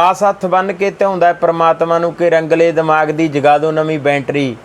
ਆਸ ਹੱਥ ਬੰਨ ਕੇ ਧਿਆਉਂਦਾ ਪ੍ਰਮਾਤਮਾ ਨੂੰ ਕਿ ਰੰਗਲੇ ਦਿਮਾਗ ਦੀ ਜਗਾ ਦੋ ਨਵੀਂ ਬੈਂਟਰੀ।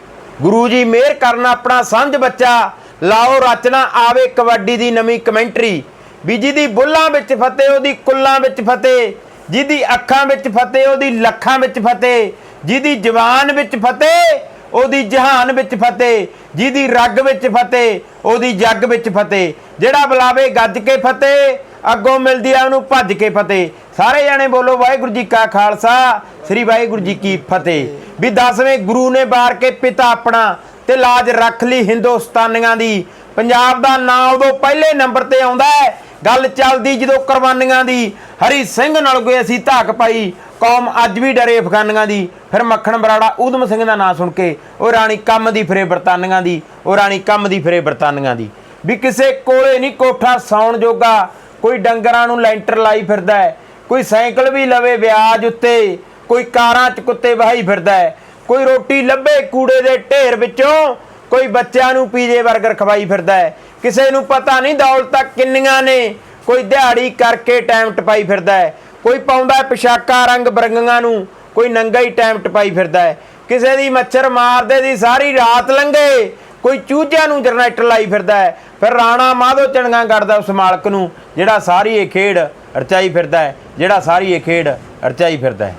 ਗੁਰੂ ਜੀ, ਮਿਹਰ ਕਰਨ ਆਪਣਾ ਸਮਝ ਬੱਚਾ। ਲਾਓ ਰਚਨਾ, ਆਵੇ ਕਬੱਡੀ ਦੀ ਨਵੀਂ ਕਮੈਂਟਰੀ। ਵੀ ਜਿਹਦੀ ਬੁੱਲਾਂ ਵਿੱਚ ਫਤਿਹ, ਉਹਦੀ ਕੁੱਲਾਂ ਵਿੱਚ ਫਤਿਹ। ਜਿਹਦੀ ਅੱਖਾਂ ਵਿੱਚ ਫਤਿਹ, ਉਹਦੀ ਲੱਖਾਂ ਵਿੱਚ ਫਤਿਹ। ਜਿਹਦੀ ਜ਼ਬਾਨ ਵਿੱਚ ਫਤਿਹ, ਉਹਦੀ ਜਹਾਨ ਵਿੱਚ ਫਤਿਹ। ਜਿਹਦੀ ਰੱਗ ਵਿੱਚ ਫਤਿਹ, ਉਹਦੀ ਜੱਗ ਵਿੱਚ ਫਤਿਹ। ਜਿਹੜਾ ਬੁਲਾਵੇ, ਗੱਜ ਕੇ ਫਤਿਹ। ਅੱਗੋਂ ਮਿਲਦੀ ਆ, ਉਹਨੂੰ ਭੱਜ ਕੇ ਫਤਿਹ। ਸਾਰੇ ਜਾਣੇ ਬੋਲੋ ਵਾਹਿਗੁਰੂ ਜੀ ਕਾ ਖਾਲਸਾ, ਸ੍ਰੀ ਵਾਹਿਗੁਰੂ ਜੀ ਕੀ ਫਤਿਹ। ਵੀ ਦਸਵੇਂ ਗੁਰੂ ਨੇ ਬਾਰ ਕੇ ਪਿਤਾ ਆਪਣਾ ਤੇ ਲਾਜ ਰੱਖ ਲਈ ਹਿੰਦੁਸਤਾਨੀਆਂ ਦੀ। ਪੰਜਾਬ ਦਾ ਨਾਂ ਉਦੋਂ ਪਹਿਲੇ ਨੰਬਰ ਤੇ ਆਉਂਦਾ ਹੈ। ਗੱਲ ਚੱਲਦੀ ਜਦੋਂ ਕੁਰਬਾਨੀਆਂ ਦੀ। ਹਰੀ ਸਿੰਘ ਨਾਲ ਗਏ ਅਸੀਂ ਧਾਕ ਪਾਈ। ਕੌਮ ਅੱਜ ਵੀ ਡਰੇ ਅਫਗਾਨੀਆਂ ਦੀ। ਫਿਰ ਮੱਖਣ ਬਰਾੜਾ ਊਧਮ ਸਿੰਘ ਦਾ ਨਾਂ ਸੁਣ ਕੇ, ਉਹ ਰਾਣੀ ਕੰਮ ਦੀ ਫਿਰੇ ਬਰਤਾਨੀਆਂ ਦੀ। ਉਹ ਰਾਣੀ ਕੰਮ ਦੀ ਫਿਰੇ ਬਰਤਾਨੀਆਂ ਦੀ। ਵੀ ਕਿਸੇ ਕੋਲੇ ਨਹੀਂ ਕੋਠਾ ਸੌਣ ਜੋਗਾ। ਕੋਈ ਡੰਗਰਾਂ ਨੂੰ ਲੈਂਟਰ ਲਾਈ ਫਿਰਦਾ ਹੈ। ਕੋਈ ਸਾਈਕਲ ਵੀ ਲਵੇ ਵਿਆਜ ਉੱਤੇ, ਕੋਈ ਕਾਰਾਂ 'ਚ ਕੁੱਤੇ ਵਹਾਈ ਫਿਰਦਾ ਹੈ, ਕੋਈ ਰੋਟੀ ਲੱਭੇ ਕੂੜੇ ਦੇ ਢੇਰ ਵਿੱਚੋਂ, ਕੋਈ ਬੱਚਿਆਂ ਨੂੰ ਪੀਜੇ 버ਗਰ ਖਵਾਈ ਫਿਰਦਾ ਹੈ। ਕਿਸੇ ਨੂੰ ਪਤਾ ਨਹੀਂ ਦੌਲਤਾਂ ਕਿੰਨੀਆਂ ਨੇ, ਕੋਈ ਦਿਹਾੜੀ ਕਰਕੇ ਟਾਈਮ ਟਪਾਈ ਫਿਰਦਾ ਹੈ, ਕੋਈ ਪਾਉਂਦਾ ਪਿਸ਼ਾਕਾ ਰੰਗ ਬਰੰਗੀਆਂ ਨੂੰ, ਕੋਈ ਨੰਗਾ ਹੀ ਟਾਈਮ ਟਪਾਈ ਫਿਰਦਾ ਹੈ। ਕਿਸੇ ਦੀ ਮੱਛਰ ਮਾਰਦੇ ਦੀ ਸਾਰੀ ਰਾਤ ਲੰਘੇ, ਕੋਈ ਚੂਝਿਆਂ ਨੂੰ ਜਰਨੇਟਰ ਲਾਈ ਫਿਰਦਾ ਹੈ। ਫਿਰ ਰਾਣਾ ਮਾਧੋ ਚਣਗਾ ਕੱਢਦਾ ਉਸ ਮਾਲਕ ਨੂੰ, ਜਿਹੜਾ ਸਾਰੀ ਇਹ ਖੇਡ ਰਚਾਈ ਫਿਰਦਾ ਹੈ, ਜਿਹੜਾ ਸਾਰੀ ਇਹ ਖੇਡ ਰਚਾਈ ਫਿਰਦਾ ਹੈ।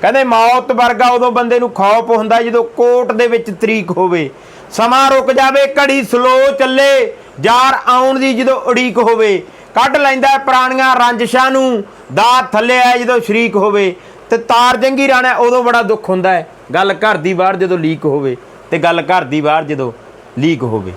ਕਹਿੰਦੇ ਮੌਤ ਵਰਗਾ ਉਦੋਂ ਬੰਦੇ ਨੂੰ ਖੌਫ ਹੁੰਦਾ ਜਦੋਂ ਕੋਟ ਦੇ ਵਿੱਚ ਤਰੀਕ ਹੋਵੇ। ਸਮਾਂ ਰੁਕ ਜਾਵੇ, ਘੜੀ ਸਲੋ ਚੱਲੇ ਯਾਰ ਆਉਣ ਦੀ ਜਦੋਂ ਉਡੀਕ ਹੋਵੇ। ਕੱਢ ਲੈਂਦਾ ਪੁਰਾਣੀਆਂ ਰੰਜਸ਼ਾਂ ਨੂੰ ਦਾ ਥੱਲੇ ਆ ਜਦੋਂ ਸ਼ਰੀਕ ਹੋਵੇ। ਤੇ ਤਾਰ ਜੰਗੀ ਰਾਣਾ ਉਦੋਂ ਬੜਾ ਦੁੱਖ ਹੁੰਦਾ ਹੈ। ਗੱਲ ਘਰ ਦੀ ਬਾਹਰ ਜਦੋਂ ਲੀਕ ਹੋਵੇ ਤੇ ਗੱਲ ਘਰ ਦੀ ਬਾਹਰ ਜਦੋਂ ਲੀਕ ਹੋਵੇ।